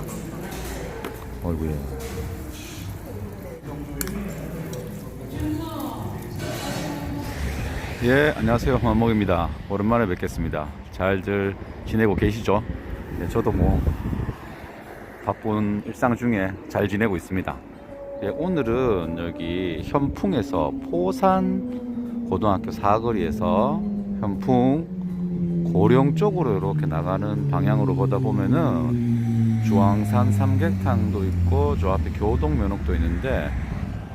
많다. 어이구야. 예, 안녕하세요. 만목입니다. 오랜만에 뵙겠습니다. 잘들 지내고 계시죠? 네, 저도 뭐 바쁜 일상 중에 잘 지내고 있습니다. 예, 오늘은 여기 현풍에서 포산 고등학교 사거리에서 현풍 고령 쪽으로 이렇게 나가는 방향으로 보다 보면은 주황산 삼계탕도 있고 저 앞에 교동면옥도 있는데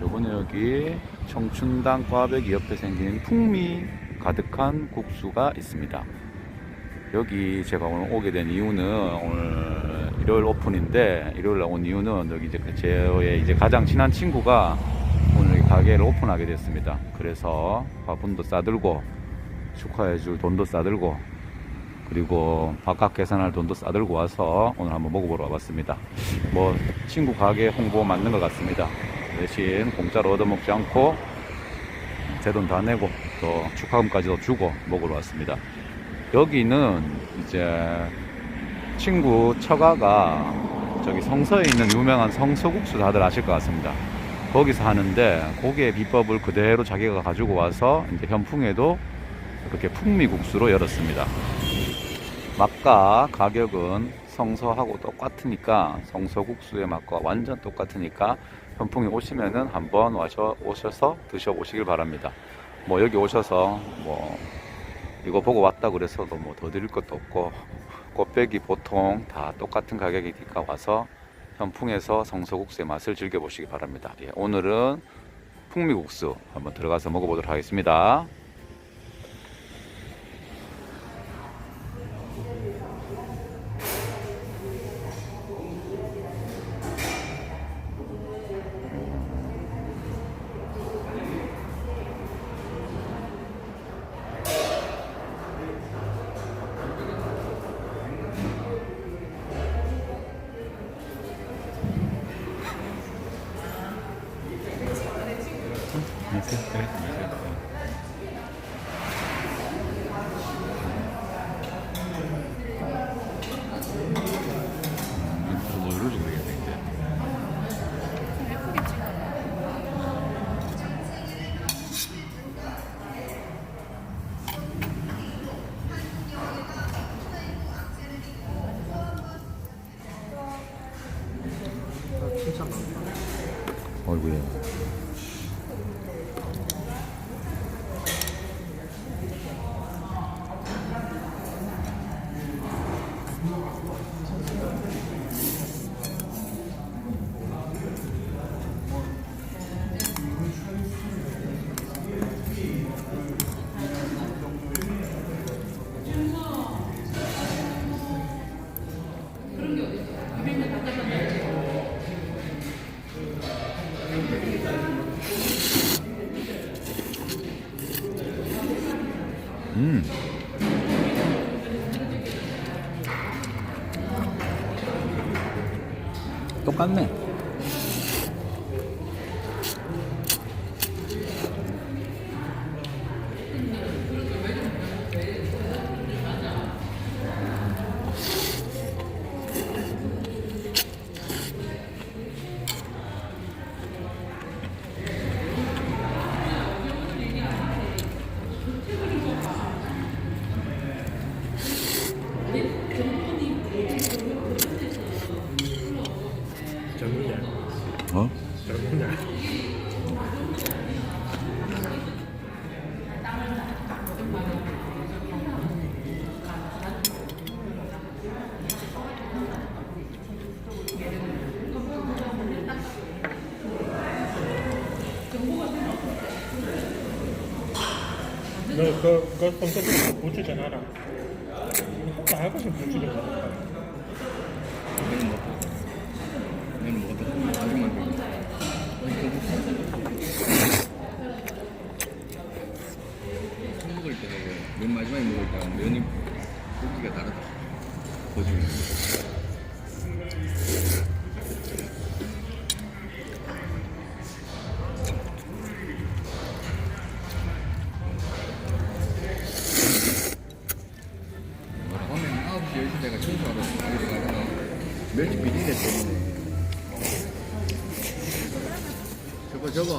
요번에 여기 청춘당 꽈배기 옆에 생긴 풍미 가득한 국수가 있습니다. 여기 제가 오늘 오게 된 이유는 오늘 일요일 오픈인데 일요일 온 이유는 여기 이제 그 제의 이제 가장 친한 친구가 오늘 이 가게를 오픈하게 됐습니다. 그래서 화분도 싸들고 축하해줄 돈도 싸들고 그리고 바깥 계산할 돈도 싸들고 와서 오늘 한번 먹어보러 와봤습니다. 뭐 친구 가게 홍보 맞는 것 같습니다. 대신 공짜로 얻어먹지 않고 제 돈 다 내고 또 축하금까지도 주고 먹으러 왔습니다. 여기는 이제 친구 처가가 저기 성서에 있는 유명한 성서국수 다들 아실 것 같습니다. 거기서 하는데 고기의 비법을 그대로 자기가 가지고 와서 이제 현풍에도 그렇게 풍미국수로 열었습니다. 맛과 가격은 성서하고 똑같으니까 성서국수의 맛과 완전 똑같으니까 현풍에 오시면은 한번 와셔 오셔서 드셔보시길 바랍니다. 뭐 여기 오셔서 뭐 이거 보고 왔다 그래서도 뭐 더 드릴 것도 없고 꽃배기 보통 다 똑같은 가격이니까 와서 현풍에서 성서국수의 맛을 즐겨보시기 바랍니다. 예, 오늘은 풍미국수 한번 들어가서 먹어보도록 하겠습니다. 많다. 어이구야. 음. 똑같네. 너 그, 그 성격이 부주전 알아? 혹시 알고 싶은 부주전 알아? 얘는 먹었다. 아직만 그 처음 먹을 때하고 맨 마지막에 먹을 때하고 면이 고기가 다르다. 거짓 말. 뭐라 하면 9시, 10시 내가 청소하러 가잖아. 멸치 비린내 때문에. 저거 저거.